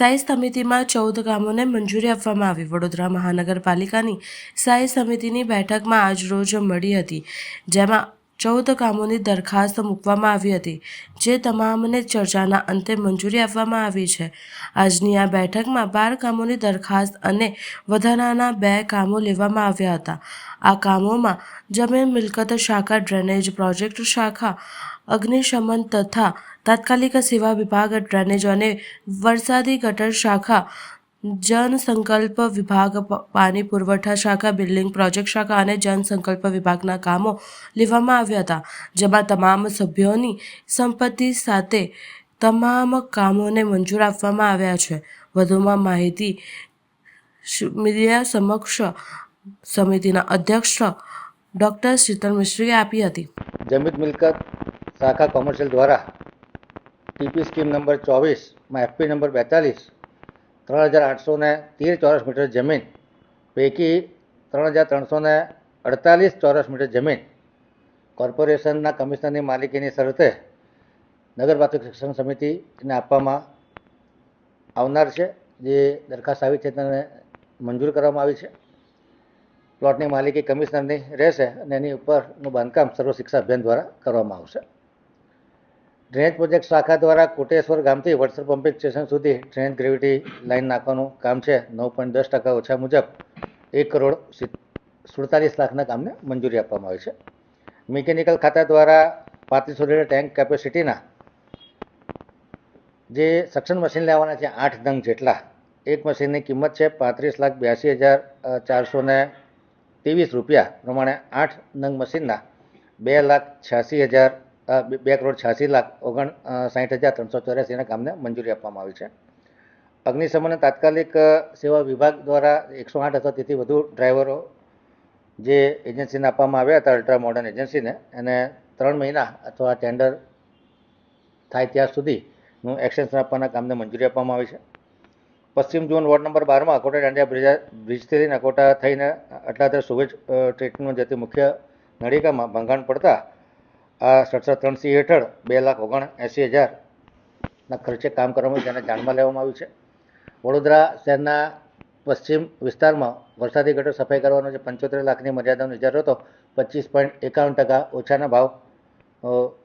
સ્થાયી સમિતિમાં ચૌદ કામોને મંજૂરી આપવામાં આવી. વડોદરા મહાનગરપાલિકાની સ્થાયી સમિતિની બેઠકમાં આજરોજ મળી હતી, જેમાં ચૌદ કામોની દરખાસ્ત મૂકવામાં આવી હતી, જે તમામને ચર્ચાના અંતે મંજૂરી આપવામાં આવી છે. આજની આ બેઠકમાં બાર કામોની દરખાસ્ત અને વધારાના બે કામો લેવામાં આવ્યા હતા. આ કામોમાં જમીન, મિલકત શાખા, ડ્રેનેજ પ્રોજેક્ટ શાખા અગ્નિશમન તથા તાત્કાલિક સેવા વિભાગ ડ્રેનેજ અને વરસાદી ગટર શાખા જનસંકલ્પ વિભાગ પાણી પુરવઠા શાખા, બિલ્ડિંગ પ્રોજેક્ટ શાખા અને જનસંકલ્પ વિભાગના કામો લેવામાં આવ્યા હતા, જેમાં તમામ સભ્યોની સંપત્તિ સાથે તમામ કામોને મંજૂર આપવામાં આવ્યા છે. વધુમાં માહિતી મીડિયા સમક્ષ સમિતિના અધ્યક્ષ ડૉક્ટર શીતલ મિશ્રીએ આપી હતી. જમીન મિલકત શાખા કોમર્શિયલ દ્વારા ટીપી સ્કીમ નંબર ચોવીસમાં એફપી નંબર બેતાલીસ, ત્રણ હજાર આઠસો તેર ચોરસ મીટર જમીન, પૈકી ત્રણ હજાર ત્રણસો અડતાલીસ ચોરસ મીટર જમીન કોર્પોરેશનના કમિશનરની માલિકીની શરતે નગરપાલિકા શિક્ષણ સમિતિને આપવામાં આવનાર છે, જે દરખાસ્ત આવી છે તેને મંજૂર કરવામાં આવી છે. પ્લોટની માલિકી કમિશનરની રહેશે અને એની ઉપરનું બાંધકામ સર્વ શિક્ષા અભિયાન દ્વારા કરવામાં આવશે. ડ્રેનેજ પ્રોજેક્ટ શાખા દ્વારા કોટેશ્વર ગામથી વડસર પમ્પિંગ સ્ટેશન સુધી ડ્રેનેજ ગ્રેવિટી લાઇન નાખવાનું કામ છે. નવ પોઈન્ટ દસ ટકા ઓછા મુજબ એક કરોડ સુડતાલીસ લાખના કામને મંજૂરી આપવામાં આવી છે. મિકેનિકલ ખાતા દ્વારા પાંત્રીસો લીટર ટેન્ક કેપેસિટીના જે સક્શન મશીન લેવાના છે આઠ નંગ જેટલા, એક મશીનની કિંમત છે પાંત્રીસ લાખ બ્યાસી હજાર ચારસો ને ત્રેવીસ રૂપિયા. પ્રમાણે આઠ નંગ મશીનના બે લાખ છ્યાસી હજાર બે કરોડ છ્યાસી લાખ ઓગણ સાહીઠ હજાર ત્રણસો ચોર્યાસીના કામને મંજૂરી આપવામાં આવી છે. અગ્નિશમન તાત્કાલિક સેવા વિભાગ દ્વારા એકસો આઠ અથવા તેથી વધુ ડ્રાઈવરો જે એજન્સીને આપવામાં આવ્યા હતા, અલ્ટ્રા મોડર્ન એજન્સીને, એને ત્રણ મહિના અથવા ટેન્ડર થાય ત્યાં સુધીનું એક્સટેન્શન આપવાના કામને મંજૂરી આપવામાં આવી છે. પશ્ચિમ ઝોન વોર્ડ નંબર બારમાં અકોટા દાંડિયા બ્રિજા બ્રિજથી લઈને અકોટા થઈને અટલાદર સુવેજ ટ્રીટમેન્ટ જતી મુખ્ય નળિકામાં ભંગાણ પડતા આ સડસઠ ત્રણ સી હેઠળ બે લાખ ઓગણ એંસી હજારના ખર્ચે કામ કરવામાં જેને જાણમાં લેવામાં આવ્યું છે. વડોદરા શહેરના પશ્ચિમ વિસ્તારમાં વરસાદી ગટર સફાઈ કરવાનો જે પંચોતેર લાખની મર્યાદાનો ઇજારો હતો, પચીસ પોઈન્ટ એકાવન ટકા ઓછાના ભાવ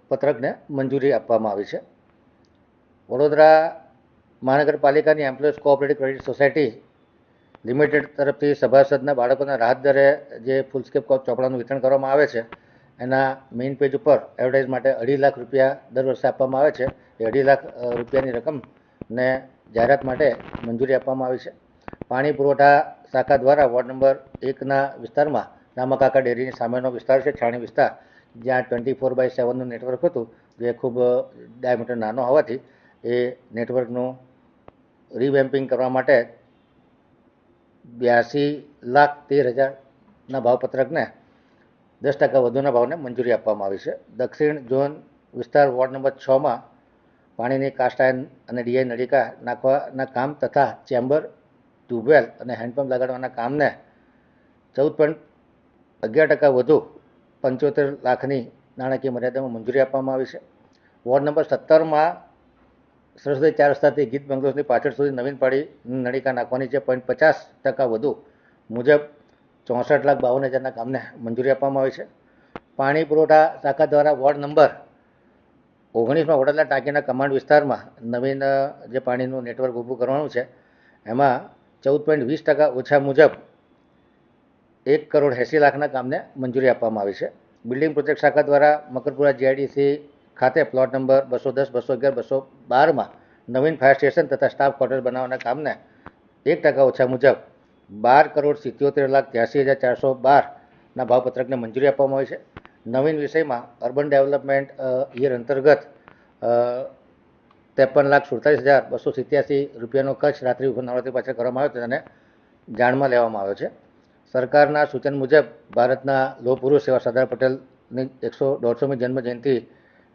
પત્રકને મંજૂરી આપવામાં આવી છે. વડોદરા મહાનગરપાલિકાની employees cooperative credit society limited તરફથી સભાસદના બાળકોના રાહત દરે જે ફૂલસ્કેપ ચોપડાનું વિતરણ કરવામાં આવે છે એના મેઇન પેજ ઉપર એડવર્ટાઇઝ માટે અઢી લાખ રૂપિયા દર વર્ષે આપવામાં આવે છે. એ અઢી લાખ રૂપિયાની રકમને જાહેરાત માટે મંજૂરી આપવામાં આવી છે. પાણી પુરવઠા શાખા દ્વારા વોર્ડ નંબર એકના વિસ્તારમાં નામકાકા ડેરીની સામેનો વિસ્તાર છે, છાણી વિસ્તાર, જ્યાં ટ્વેન્ટી ફોર બાય સેવનનું નેટવર્ક હતું, જે ખૂબ ડાયમીટર નાનો હોવાથી એ નેટવર્કનું રિવેમ્પિંગ કરવા માટે બ્યાસી લાખ તેર હજારના ભાવપત્રકને દસ ટકા વધુના ભાવને મંજૂરી આપવામાં આવી છે. દક્ષિણ ઝોન વિસ્તાર વોર્ડ નંબર છમાં પાણીની કાસ્ટ આયર્ન અને ડીઆઈ નળિકા નાખવાના કામ તથા ચેમ્બર, ટ્યુબવેલ અને હેન્ડપંપ લગાડવાના કામને ચૌદ પોઈન્ટ અગિયાર ટકા વધુ પંચોતેર લાખની નાણાકીય મર્યાદામાં મંજૂરી આપવામાં આવી છે. વોર્ડ નંબર સત્તરમાં સરસ્વતી ચાર રસ્તાથી ગીત બંગલોની પાછળ સુધી નવીન પાડી નળિકા નાખવાની છે. પોઈન્ટ પચાસ ટકા વધુ મુજબ ચોસઠ લાખ બાવન હજારના કામને મંજૂરી આપવામાં આવી છે. પાણી પુરવઠા શાખા દ્વારા વોર્ડ નંબર ઓગણીસમાં વડોદરા ટાંકીના કમાન્ડ વિસ્તારમાં નવીન જે પાણીનું નેટવર્ક ઊભું કરવાનું છે, એમાં ચૌદ પોઈન્ટ વીસ ટકા ઓછા મુજબ એક કરોડ એંસી લાખના કામને મંજૂરી આપવામાં આવી છે. બિલ્ડિંગ પ્રોજેક્ટ શાખા દ્વારા મકરપુરા જીઆઈડીસી ખાતે પ્લોટ નંબર બસો દસ, બસો અગિયાર, બસો બારમાં નવીન ફાયર સ્ટેશન તથા સ્ટાફ ક્વાર્ટર બનાવવાના કામને એક ટકા ઓછા મુજબ બાર કરોડ સિત્યોતેર લાખ ત્યાસી હજાર ચારસો બારના ભાવપત્રકને મંજૂરી આપવામાં આવી છે. નવીન વિષયમાં અર્બન ડેવલપમેન્ટ યર અંતર્ગત ત્રેપન લાખ સુડતાલીસ હજાર બસો સિત્યાસી રૂપિયાનો ખર્ચ રાત્રિ નવરાત્રી પાછળ કરવામાં આવ્યો હતો અને જાણમાં લેવામાં આવ્યો છે. સરકારના સૂચન મુજબ ભારતના લોહ પુરુષ એવા સરદાર પટેલની એકસો દોઢસોમી જન્મ જયંતિ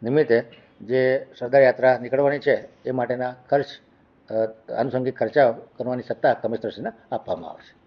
નિમિત્તે જે સરદાર યાત્રા નીકળવાની છે એ માટેના ખર્ચ આનુષંગિક ખર્ચા કરવાની સત્તા કમિશનરશ્રીને આપવામાં આવશે.